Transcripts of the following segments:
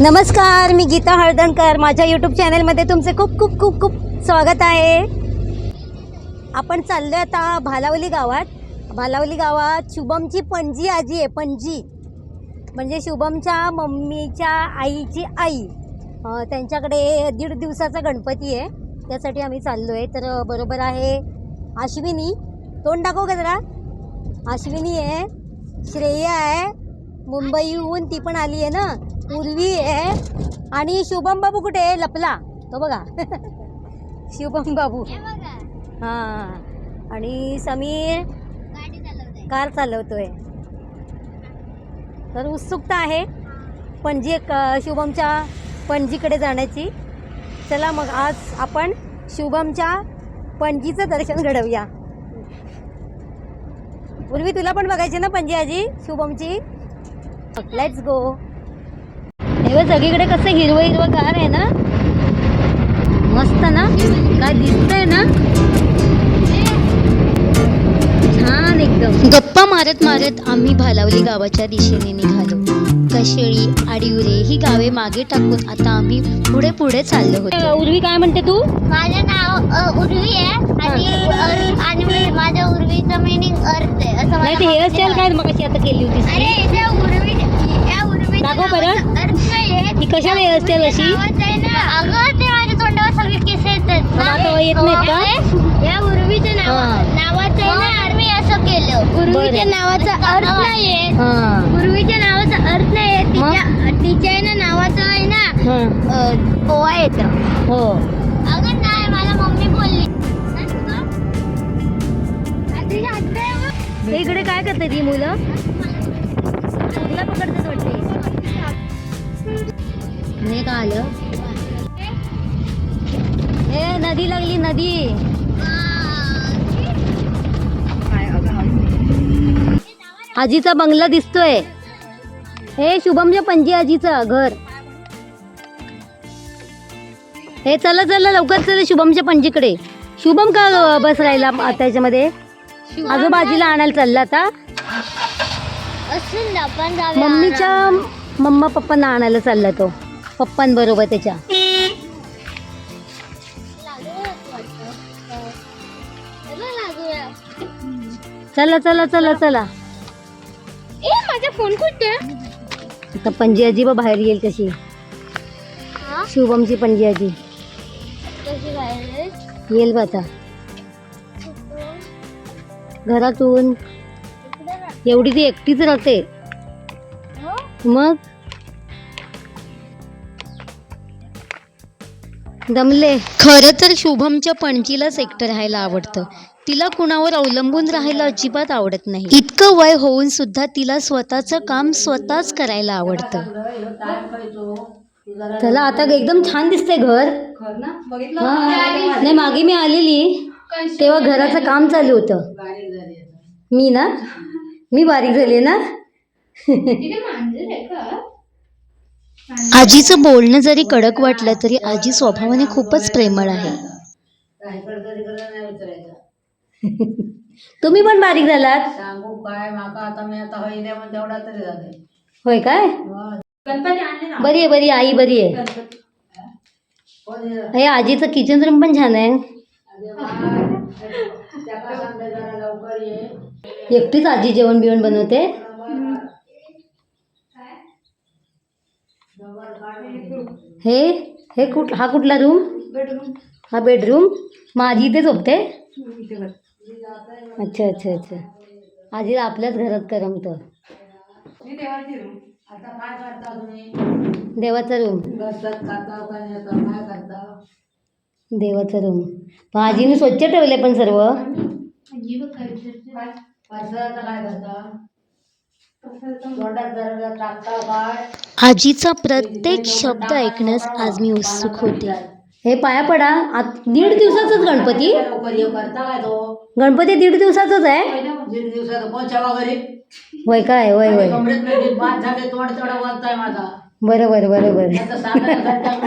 नमस्कार मी गीता हळदणकर. माझ्या यूट्यूब चॅनलमध्ये तुमचे खूप खूप खूप खूप स्वागत आहे. आपण चाललो आता भालावली गावात. भालावली गावात शुभमची पणजी आजी आहे पणजी. म्हणजे शुभमच्या मम्मीच्या आईची आई. त्यांच्याकडे दीड दिवसाचा गणपती आहे. त्यासाठी आम्ही चाललो आहे तर बरोबर आहे अश्विनी. तोंड दाखव का जरा. अश्विनी आहे श्रेया आहे. मुंबईहून ती पण आली आहे ना. पूर्वी आहे. आणि शुभम बाबू कुठे आहे? लपला. तो बघा. शुभम बाबू. हां आणि समीर कार चालवतोय. तर उत्सुकता आहे. पणजी शुभमच्या पणजीकडे जाण्याची. चला मग आज आपण शुभमच्या पणजीचं दर्शन घडवूया. पूर्वी तुला पण बघायची ना पणजी आजी शुभमची? लेट्स गो हे सगळीकडे कसं हिरवं हिरवं गार आहे ना? मस्त ना? काय दिसतंय ना? छान एकदम. गप्पा मारत मारत आम्ही भालावली गावाच्या दिशेने निघालो. कशेळी आडिवरे ही गावे मागे टाकून आता आम्ही पुढे पुढे चाललो होतो. उर्वी काय म्हणते तू? माझं नाव उर्वी आहे आणि माझ्या उर्वीचं मिनिंग अर्थ आहे असं हेअरस्टाईल. काय मग आता केली होतीस अरे उर्वी दाखव बरं. नावाचा अर्थ नाहीये. ती कशाला त्या hairstyle उर्वीच्या अशी? आहे अगं ते माझ्या तोंडावर सगळे केस येतात मग आता येत नाहीत का? का या उर्वीच्या नाव हा. नावाचं आहे ना असं केलं. उर्वीच्या. नावाचा अर्थ नाहीये. हां. उर्वीच्या नावाचा अर्थ नाहीये. तिच्या तिच्या आहे ना नावाचं आहे ना हां. पोहा येतं. हो. अगं नाही मला मम्मी बोलली. आहे इकडे काय करते ती मुलं? तुला पकडतेच वाटते. नाही का आलं नदी लागली नदी. आजीचा बंगला दिसतोय. हे शुभमच्या पणजी आजीचं घर. हे चला चला लवकर चला शुभमच्या पणजीकडे. शुभम का बस राहिला आता याच्यामध्ये? आजूबाजीला आणायला चालला आता. मम्मीच्या मम्मा पप्पांना आणायला चालला तो. पप्पांबरोबर त्याच्या. चला चला चला चला. ए माझा फोन कुठे? आता पणजी आजी बा बाहेर येईल कशी हा? शुभमची पणजी आजी. येईल? बा आता. घरातून. एवढी ती एकटीच राहते. मग? दमले खरं तर शुभमच्या पणजीलाच एकटं राहायला आवडतं. तिला कुणावर अवलंबून राहायला अजिबात आवडत नाही. इतकं वय होऊन सुद्धा तिला स्वतःचं काम स्वतःच करायला आवडतं. चला आता एकदम छान दिसतंय घर. हा. नाही मागे मी आलेली. तेव्हा घराचं काम चालू होतं. मी ना? मी बारीक झाले ना? आजीचं बोलणं जरी कडक वाटलं तरी आजी स्वभावाने खूपच प्रेमळ आहे. तुम्ही पण बारीक झालात? सांगू काय? माका आता मी आता होईले तेवढा तरी झाले होय काय? बरी आहे बरी आहे, आई बरी आहे. हे आजीचं किचन रूम पण छान आहे. त्याला सांगते जरा लवकर ये. एकटीच आजी जेवण बिवण बनवते. हे हे कुठ हा कुठला रूम हा बेडरूम माझी इथे झोपते? अच्छा अच्छा अच्छा. आजी आपल्याच घरात करमत. देवाचा रूम देवाचा रूम मग आजीने स्वच्छ ठेवले पण सर्व? आजीचा प्रत्येक शब्द ऐकण्यास आज मी उत्सुक होते. हे पाया पडा. आत दीड दिवसाचाच गणपती? लवकर ये करता काय तो गणपती दीड दिवसाचाच आहे? दीड घरी होय काय? कमरेत बाद झाले तोंड तेवढा वाजताय माझा बरोबर बरोबर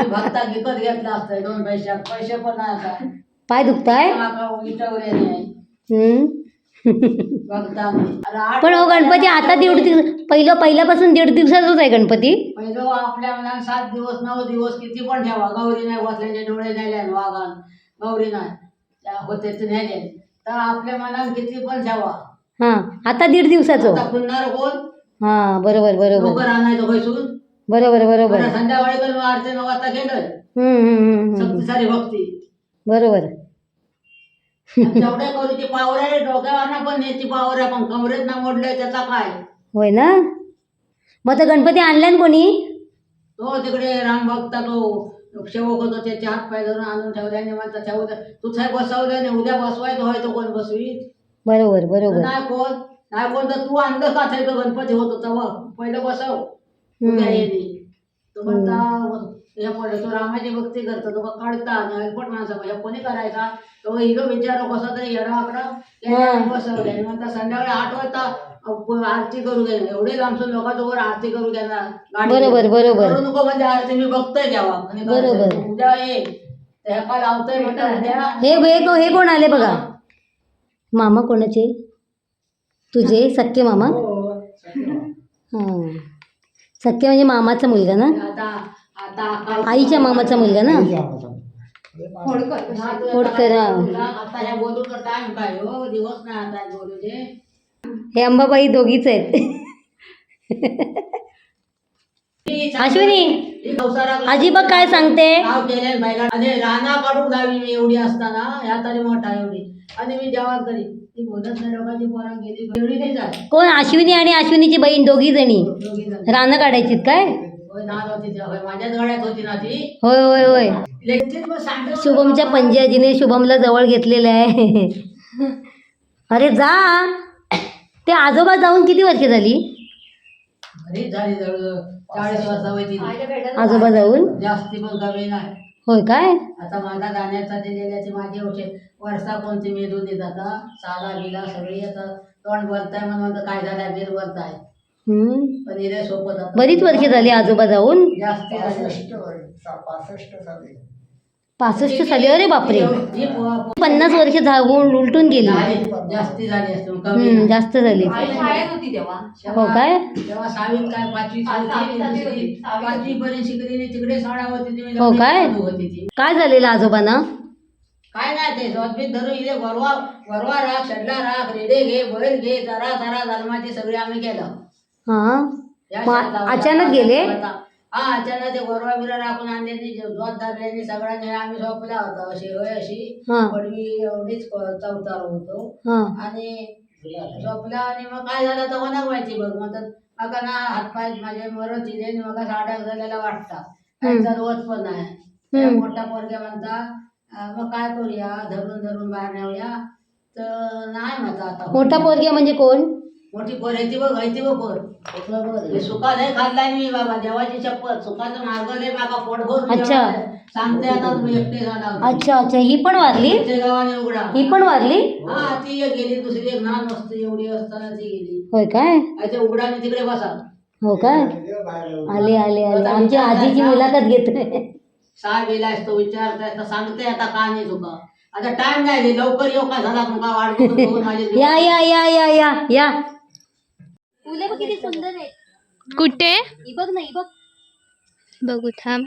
भक्ता विकत घेतला असतं दोन पैशात पैसे पण नाही आता पाय दुखताय? माका विटावर नाही हम्म. पण हो गणपती आता दीड दिवस. पहिलं पहिल्यापासून दीड दिवसाचाच आहे गणपती. पहिलं आपल्या मनात सात दिवस नऊ दिवस किती पण ठेवा. गौरी नाही बसल्याचे डोळे नेले वाघान. गौरी नाही. होते ते नेले तर आपल्या मनात किती पण ठेवा. हा आता दीड दिवसाचं. खुलणार कोण? हा बरोबर बरोबर. आणायचं बरोबर बरोबर. बरं संध्याकाळी आरती नऊ वाजता केलं सारी भक्ती. बरोबर. तेवढ्या करूची पावर आहे डोक्यावर पण याची पावर आहे पण कमरेत ना मोडलंय त्याचा काय? होय ना? मग आता गणपती आणला ना कोणी? तो तिकडे राम भक्ता तो सेवक होतो त्याचे हात पाय धरून आणून ठेवल्याने म्हणता ठेवू द्या तू साहेब बसवलं नाही उद्या बसवायचं होय तो कोण बसवीत? बरोबर बरोबर. नाही कोण नाही कोण तर तू आणलं का साहेब गणपती होतो तेव्हा पहिलं बसव हम्म. उद्या येणे तो म्हणता हे पडलं तो रामाची भक्ती करतो तो काढता आणि अल्पट माणसा हे कोणी करायचा? तो हिरो विचारो कसा तरी येडा आकडा हा. बसवले म्हणता संध्याकाळी आठ वाजता आरती करू घे एवढे लांबसून लोकांचं वर आरती करू गाडी बरोबर, बरोबर. करू नको म्हणजे आरती मी बघतोय आणि बरोबर. उद्या ये. त्या का लावतोय म्हणता उद्या हे हे हे कोण आले बघा? मामा कोणाचे? तुझे? सख्खे मामा? हा सख्खे म्हणजे मामाचा मुलगा ना? आईच्या मामाचा मुलगा ना? हा, खोडकर, हा. हो? हे अंबाबाई दोघीच आहेत. अश्विनी आजी बघ काय सांगते. राणा काढून जावी मी एवढी असताना ह्या तरी मोठा एवढी. आणि मी जेव्हा करी कोण? अश्विनी आणि अश्विनीची बहीण दोघी जणी रानं काढायचीत काय? होय होय, माझ्याच गळ्यात होती ना ती. होय शुभमच्या पंजाजीने शुभमला जवळ घेतलेलं आहे. अरे जा. ते आजोबा जाऊन किती वर्ष झाली? आजोबा जाऊन? जास्ती पण कमी नाही. होय काय? आता माझा जाण्याचा दिलेल्याची माझी औषध. वर्षा कोणती मेदू देत आता साला बिला सगळी आता तोंड बोलताय म्हणून म्हणतं काय झालं बीर बोलताय बरीच वर्ष झाली आजोबा जाऊन. पासष्ट साली अरे बापरे. पन्नास वर्ष जाऊन उलटून गेली. जास्ती झाली हो काय? हो काय? काय झालेलं आजोबांना? काय नाही ते धरून इथे वरवा वरवा राख शेडला राख रेडे घे बैल घे जरा जरा जन्माची सगळी आम्ही केलं. हा. या मग शेतावर अचानक गेले? हा अचानक ते वरवा बिरा राखून आणले जोत धरल्याने सगळ्यांनी आम्ही झोपला होता अशी होय अशी. हा. पडवी एवढीच चौतार होतो. हा. आणि झोपला आणि मग काय झालं तर वनक व्हायची बघ. मग मग ना हातपाय माझे मरत दिले आणि मग साड्या झालेला वाटता चालवत पण त्या हम्म. मोठा पोरग्या म्हणता अं, मग काय करूया? धरून धरून बाहेर नेऊया? तर नाही म्हणता आता. मोठा पोरग्या म्हणजे कोण? मोठी पोर आहे ती बघ आहे ती बघ पोर. हे सुका लय खाल्लाय मी बाबा देवाची शपथ. सुखाचं मार्ग लय बाबा पोट भरून अच्छा. सांगते आता तुम्ही एकटे झाला. अच्छा अच्छा. ही पण वारली? गावाने उघडा. ही पण वारली? हा ती एक गेली दुसरी एक लहान वस्ती एवढी असताना ती गेली. होय काय? आणि ते उघडाने तिकडे बसा. हो काय आले आले आले. आमची आजीची मुलाखत घेतोय. साहेब येलायस तो विचारताय तर सांगते आता का नाही तुका. आता टाइम नाही रे, लवकर येऊ का? झाला तुका दिवस- या या या या या या. फुले बघ. किती सुंदर आहेत. कुठे? ही बघ ना ही बघ. बघू थांब.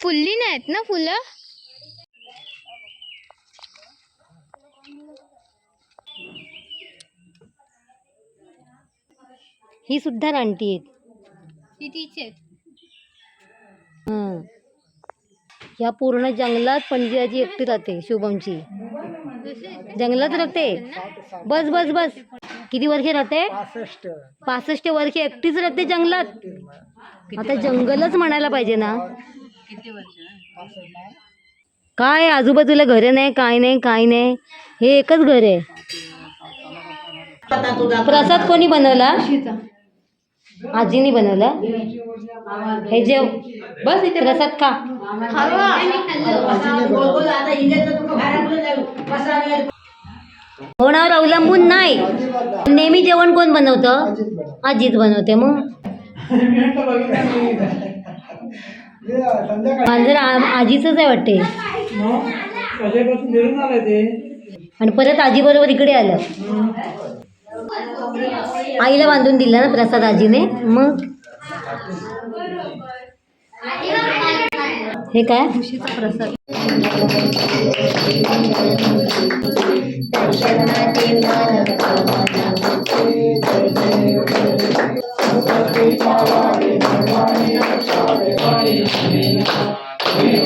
फुलली नाहीत ना फुलं? ही सुद्धा रानटी आहेत. कितीचे हं. या पूर्ण जंगलात पणजी एकटी राहते शुभमची. जंगलात राहते? बस बस बस. किती वर्ष राहते? पासष्ट. वर्ष एकटीच राहते जंगलात? आता जंगलच म्हणायला पाहिजे ना. काय आजूबाजूला घरं नाही काय नाही काय नाही? हे एकच घर आहे. प्रसाद कोणी बनवला? आजीने बनवला. हे जेव. बस इथे प्रसाद खा. बोल, बोल, आता इथे तर तुका बाहेर आणून जाऊ. बसा रे. कोणावर अवलंबून नाही. नेहमी जेवण कोण बनवतं? आजीच बनवते मग. मांजर आ- आजीचंच आहे वाटते. आणि परत आजीबरोबर इकडे आलं. आईला बांधून दिला ना प्रसाद आजीने मग? हे काय? प्रसाद.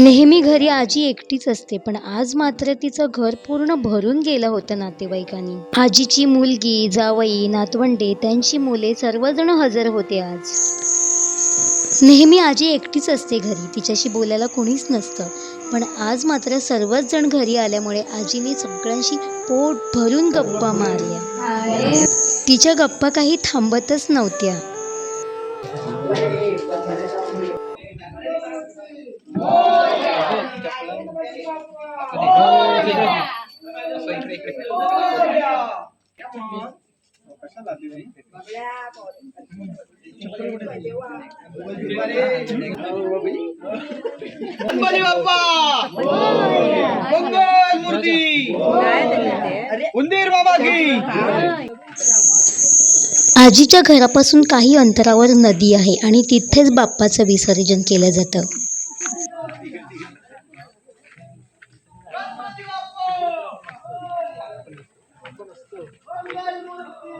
नेहमी घरी आजी एकटीच असते पण आज मात्र तिचं घर पूर्ण भरून गेलं होतं नातेवाईकांनी. आजीची मुलगी जावई नातवंडे त्यांची मुले सर्वजण हजर होते आज. नेहमी आजी एकटीच असते घरी तिच्याशी बोलायला कोणीच नसतं. पण आज मात्र सर्वच जण घरी आल्यामुळे आजीने सगळ्यांशी पोट भरून गप्पा मारल्या. तिच्या गप्पा काही थांबतच नव्हत्या. गणपती बाप्पा! मंगल मूर्ती! उंदीर बाबा की आजीच्या घरापासून काही अंतरावर नदी आहे आणि तिथेच बाप्पाचं विसर्जन केलं जातं गणपती बाप्पा मोरया. मंगल मूर्ती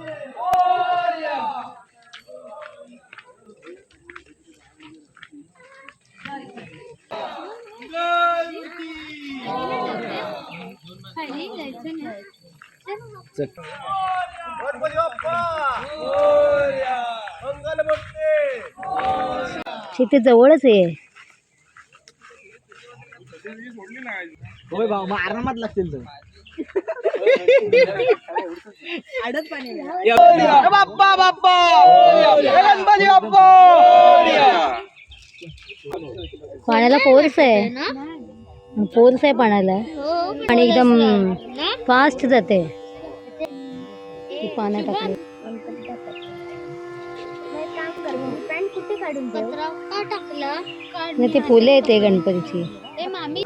तिथे जवळच आहे. होय भाऊ मग आरामात लागतील बाप्पा बाप्पा गणपती बाप्पा पाण्याला फोर्स आहे. फोर्स आहे पाण्याला. आणि एकदम फास्ट जाते. पाण्यात टाकली. कुठे काढून टाकला? ते फुले येते गणपतीची. ए मामी.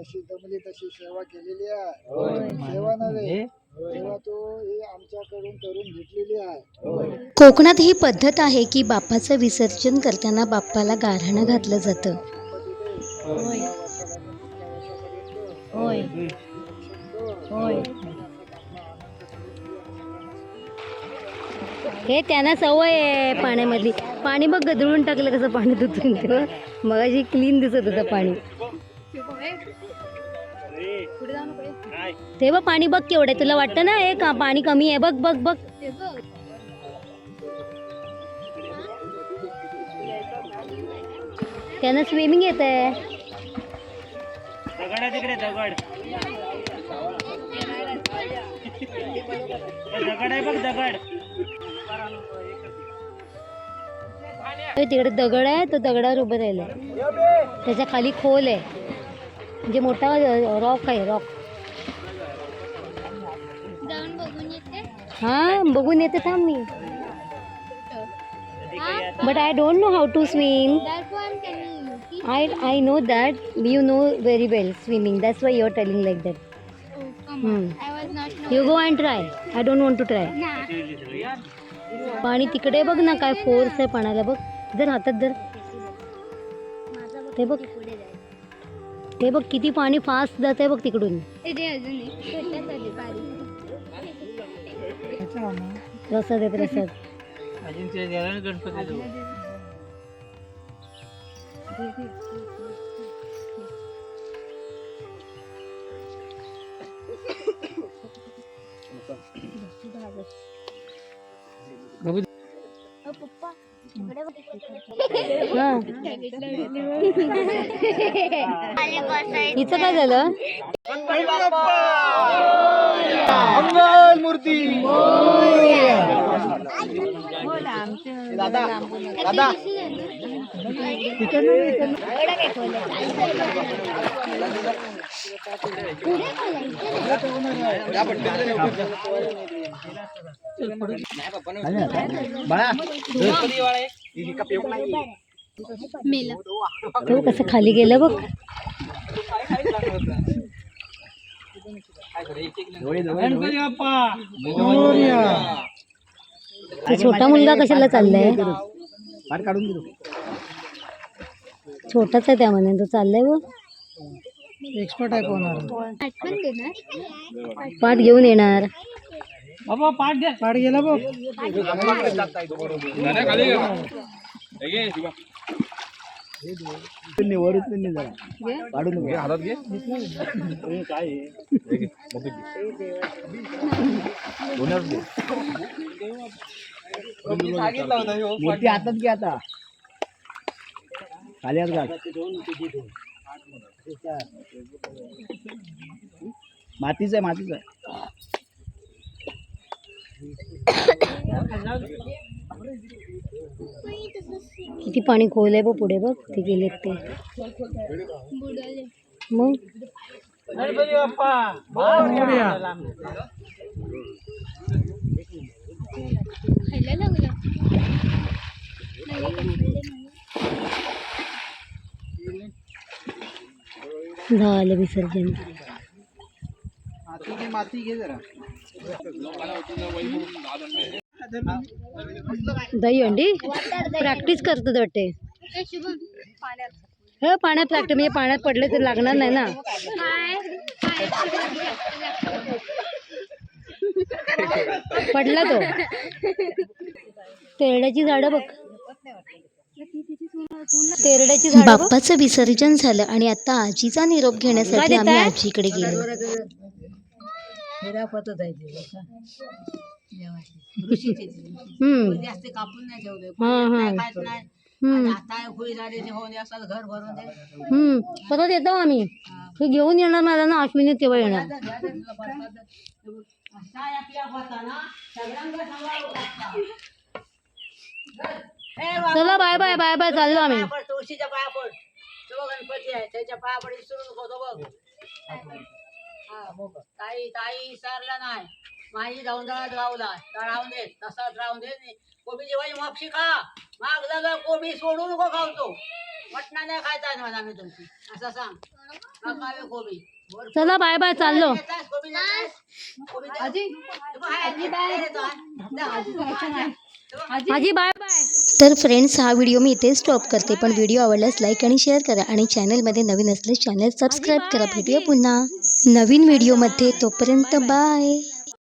तशी जमली तशी सेवा केलेली आहे. सेवा नव्हे सेवा तू ही आमच्याकडून करून घेतलेली आहे. कोकणात ही पद्धत आहे की बाप्पाचं विसर्जन करताना बाप्पाला गाऱ्हाणं घातलं जातं. होय. होय. हे त्यांना सवय आहे पाण्यामधली. पाणी बघ गदळून टाकलं कसं पाणी तेव्हा मगाशी क्लीन दिसत होतं पाणी. तेव्हा पाणी बघ केवढं तुला वाटतं ना हे का पाणी कमी आहे? बघ बघ बघ. त्यांना स्विमिंग येत आहे दगड तिकडे दगड. दगड आहे बघ दगड. तिकडे दगड आहे तो दगडावर उभं राहिलं त्याच्याखाली खोल आहे. म्हणजे मोठा रॉक आहे रॉक हा बघून येते थांब मी. But I don't know how to swim? I I know that you know very well swimming that's why you're telling like that you go and try I don't want to try पाणी तिकडे बघ ना काय force आहे पाण्याला बघ. जर हातात जर. ते बघ. ते बघ किती पाणी फास्ट जात आहे बघ तिकडून. प्रसाद आहे प्रसाद. हा हिचं काय झालं? मंगल मूर्ती दादा. दादा मेला तो कसं खाली गेलं बघ छोटा मुलगा कशाला चाललाय? छोटाच आहे त्यामध्ये तो चाललाय बघ. एक्सपर्ट आहे कोणाला आठवण देणार पाठ येणार पाड गेला बघ. मूर्ती हातात घे आता. खाली हात घाल. मातीच आहे मातीच आहे. किती पाणी खोल आहे बघ पुढे बघ ते गेलेत ते. झालं विसर्जन. माती घे जरा. दही अंडी? प्रॅक्टिस करतात वाटते. हे पाण्यात प्रॅक्टिस म्हणजे पाण्यात पडले तर लागणार नाही ना. पडला तो. तेरड्याची झाडं बघ. बाप्पाचं विसर्जन झालं आणि आता आजीचा निरोप घेण्यासाठी आम्ही? आजीकडे गेलो. आहे ते. ऋषीची जास्त कापून नाही ठेवले. नाही हम्म. आता होई झाले ते होऊन असतात घर भरून दे. हम्म. परत येतो आम्ही. घेऊन येणार मला ना अश्विनी तेव्हा येणार. काय आपल्या सगळ्यांना लागतं. चला बाय बाय बाय बाय चाललो आम्ही. तुळशीच्या पाया पड. तो गणपती आहे त्याच्या पाया पड विसरू नको तो बघ. ताई ताई विसरला नाही. माझी दौंदळात गावला तर राहून दे तसाच राहून दे. कोबीची भाजी मापशी खा. माग झालं कोबी सोडू नको खावतो मटणा नाही खायचा आहे मला मी तुमची. असं सांग. कोबी. चला बाय बाय चाललो. कोबी? कोबी हा. आजी बाय. बाय तर फ्रेंड्स हा व्हिडिओ मी इथे स्टॉप करते. पण व्हिडिओ आवडल्यास लाईक आणि शेअर करा. आणि चॅनलमध्ये नवीन असल्यास चॅनल सबस्क्राईब करा. भेटूया पुन्हा. नवीन व्हिडिओमध्ये तोपर्यंत बाय.